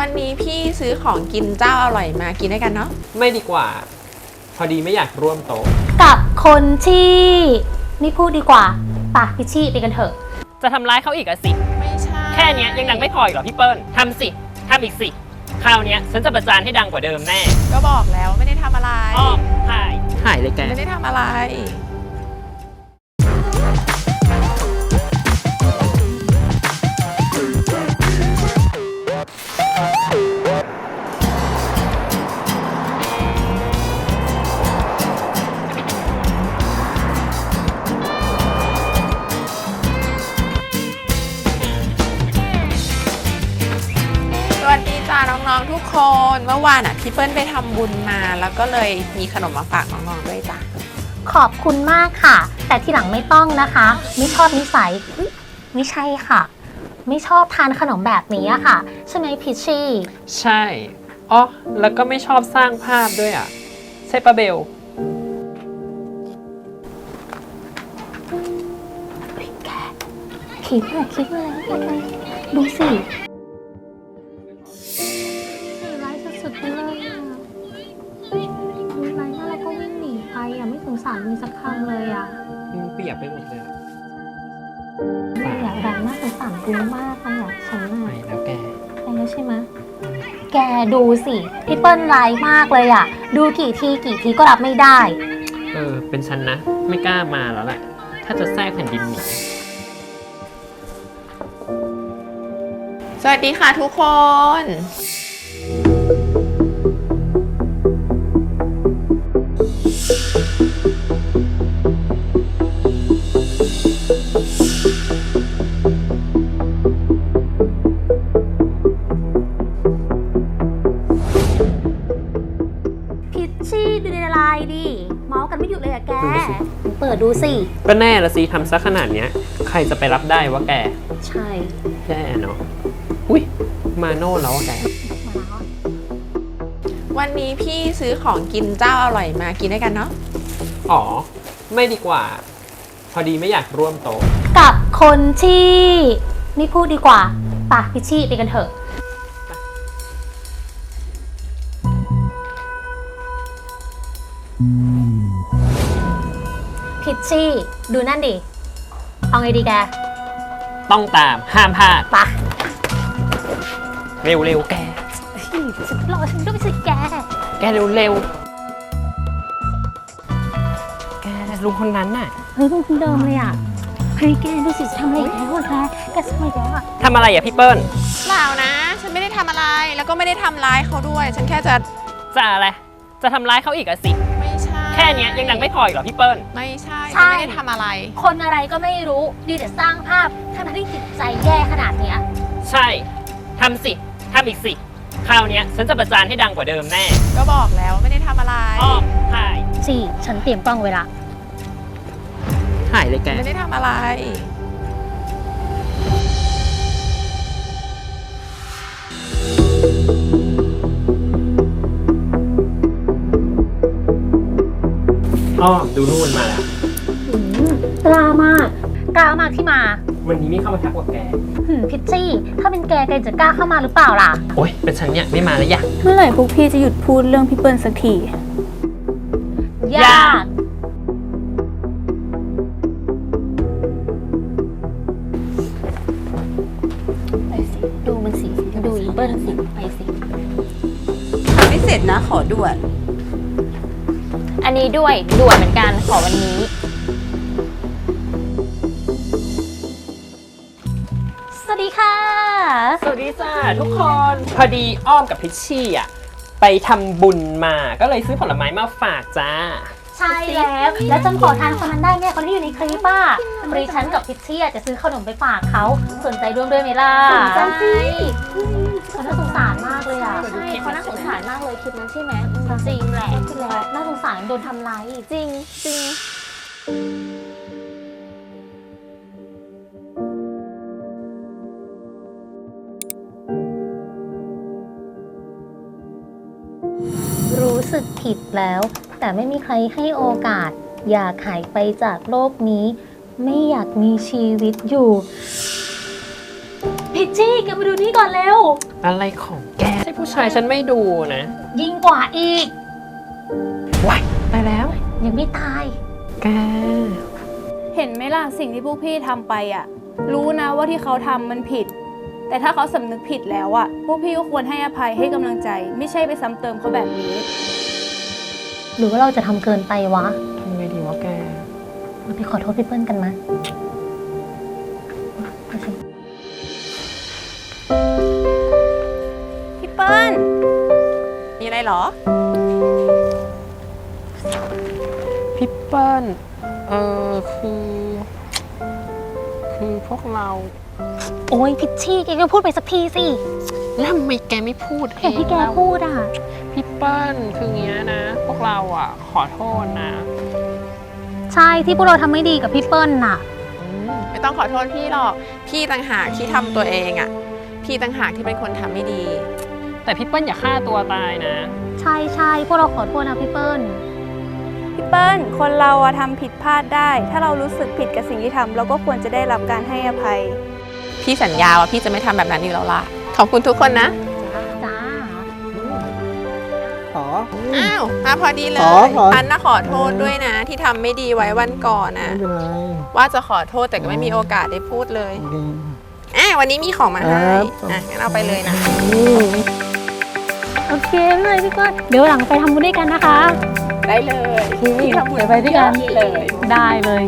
วันนี้พี่ซื้อของกินเจ้าอร่อยมากินด้วยกันเนาะไม่ดีกว่า พอดีไม่อยากร่วมโต๊ะกับคนที่ นี่พูดดีกว่าปะพิชชี่ไปกันเถอะ จะทำร้ายเขาอีกอะสิ ไม่ใช่แค่เนี้ยยังดังไม่พออีกเหรอพี่เปิ้ลทำสิทำอีกสิ คราวเนี้ยฉันจะประจานให้ดังกว่าเดิมแน่ก็บอกแล้วไม่ได้ทำอะไรอ้อมถ่ายถ่ายเลยแกไม่ได้ทำอะไร น้องๆทุกคนเมื่อวานอะพี่เปิ้ลไปทำบุญมา แล้วก็เลยมีขนมมาฝากน้องๆด้วยจ้ะขอบคุณมากค่ะ แต่ทีหลังไม่ต้องนะคะ ไม่ชอบนิสัยอุ๊ยไม่ใช่ค่ะ ไม่ชอบทานขนมแบบนี้อะค่ะ ใช่ไหมพิชชี่ ใช่ อ๋อ แล้วก็ไม่ชอบสร้างภาพด้วยอะ ใช่ปะเบลคิดอะไรคิดอะไรคิดอะไรดูสิ สงสารมีสักคำเลยอะเปียกไปหมดเลยไม่อยากร้ายมากสงสารกูมากเลยอะฉันไปอะแล้วแก ไปแล้วใช่ไหมแกดูสิพี่เปิ้ลร้ายมากเลยอะ ดูกี่ทีกี่ทีก็รับไม่ได้ เออ เป็นฉันนะ ไม่กล้ามาแล้วแหละ ถ้าจะแทรกแผ่นดินหนี สวัสดีค่ะทุกคน เลยอะแกดูสิ เปิดดูสิ ก็แน่ละสิทำซะขนาดเนี้ย ใครจะไปรับได้วะแกใช่แย่เนาะอุ้ยมาโน่นแล้วอะแกมาแล้วอะวันนี้พี่ซื้อของกินเจ้าอร่อยมากินด้วยกันเนาะ อ๋อ ไม่ดีกว่า พอดีไม่อยากร่วมโต๊ะกับคนที่นี่พูดดีกว่าปะพิชชี่ไปกันเถอะพิช ชี่ ดูนั่นดิ เอาไงดีแกต้องตามห้ามพลาดปะเร็วเร็วๆแก ฉันรอฉันด้วยสิแก แกเร็วเร็วๆแกลุงคนนั้นน่ะเฮ้ยเป็นคนเดิมเลยอะเฮ้ยแกดูสิจะทำอะไรอีกแล้วอะแกแกสมัยแล้วอะทำอะไรอะพี่เปิ้ลเปล่านะ ฉันไม่ได้ทำอะไร แล้วก็ไม่ได้ทำร้ายเขาด้วย ฉันแค่จะ จะอะไร จะทำร้ายเขาอีกอะสิไม่ใช่แค่เนี้ยยังดังไม่พออีกเหรอพี่เปิ้ล ไม่ใช่ใช่ ฉันไม่ได้ทำอะไร คนอะไรก็ไม่รู้ดีแต่สร้างภาพทั้งที่จิตใจแย่ขนาดเนี้ย ใช่ทำสิทำอีกสิ คราวเนี้ยฉันจะประจานให้ดังกว่าเดิมแน่ก็บอกแล้วไม่ได้ทำอะไร อ้อมถ่ายสิฉันเตรียมกล้องไว้ละถ่ายเลยแก ไม่ได้ทำอะไร อ้อมดูนู่นมาแล้วกล้ามาก กล้ามากที่มา วันนี้นี่เข้ามาทักว่าแกหืมพิชชี่ ถ้าเป็นแกแกจะกล้าเข้ามาหรือเปล่าล่ะ โอ๊ย เป็นฉันเนี่ยไม่มาแล้วอยากเมื่อไหร่พวกพี่จะหยุดพูดเรื่องพี่เปิ้ลสักทียากไปสิ ดูมันสิ ดูอีเบิ้ลสิ ไปสิ ไม่เสร็จนะขอด่วน อันนี้ด้วยด่วนเหมือนกันขอวันนี้ สวัสดีค่ะ สวัสดีจ้าทุกคนพอดีอ้อมกับพิชชี่อะไปทำบุญมาก็เลยซื้อผลไม้มาฝากจ้า ใช่แล้ว แล้วจำขอทานคนนั้นได้เนี่ยคนที่อยู่ในคลิปอะปรีฉันกับพิชชี่อะจะซื้อขนมไปฝากเขาสนใจร่วมด้วยไหมล่ะสนใจสิ เขาน่าสงสารมากเลยอะเดี๋ยวดูใช่คลิปเขาน่าสงสารมากเลยคลิปนั้นใช่ไหมจริงแหละจริงแหละน่าสงสารโดนทำร้ายจริงจริงรู้สึกผิดแล้ว แต่ไม่มีใครให้โอกาส อยากหายไปจากโลกนี้ ไม่อยากมีชีวิตอยู่พิชชี่แกมาดูนี่ก่อนเร็ว อะไรของแกใช่ผู้ชายฉันไม่ดูนะยิ่งกว่าอีก ว้ายไปแล้ว ยังไม่ตาย แก เห็นไหมล่ะสิ่งที่พวกพี่ทำไปอะ รู้นะว่าที่เขาทำมันผิด แต่ถ้าเขาสำนึกผิดแล้วอะ พวกพี่ก็ควรให้อภัยให้กำลังใจ ไม่ใช่ไปซ้ำเติมเขาแบบนี้ หรือว่าเราจะทำเกินไปวะ ทำไงดีวะแก เราไปขอโทษพี่เปิ้ลกันไหมไพี่เปิ้ลมีอะไรเหรอ พี่เปิ้ลเออคือ คือพวกเรา โอ้ยพิชชี่แกก็พูดไปสักทีสิแล้วทำไมแกไม่พูดเออย่างงที่แกเล่าพูดอะ พี่เปิ้ลคืออย่างเงี้ยนะ พวกเราอะ ขอโทษนะใช่ที่พวกเราทำไม่ดีกับพี่เปิ้ลน่ะไม่ต้องขอโทษพี่หรอก พี่ต่างหากที่ทำตัวเองอะ่ะ พี่ต่างหากที่เป็นคนทำไม่ดี แต่พี่เปิ้ลอย่าฆ่าตัวตายนะ ใช่ใช่พวกเราขอโทษนะพี่เปิ้ล พี่เปิ้ล คนเราอะทำผิดพลาดได้ ถ้าเรารู้สึกผิดกับสิ่งที่ทำเราก็ควรจะได้รับการให้อภัย พี่สัญญาว่าพี่จะไม่ทำแบบนั้นอีกแล้วล่ะ ขอบคุณทุกคนนะ จ้า ขอ อ้าวมาพอดีเลขอยขอ อันน่ะขอโทษด้วยนะ ที่ทำไม่ดีไว้วันก่อนนะไม่เป็นไรว่าจะขอโทษแต่ก็ไม่มีโอกาสได้พูดเลยโอเคอะวันนี้มีของมาให้ครับ อะงั้นเอาไปเลยนะ โอเคเลยพี่ก้อนเดี๋ยวหลังไปทำบุญด้วยกันนะคะ ได้เลยโอเคเดี๋ยวไปด้วยกันได้เลย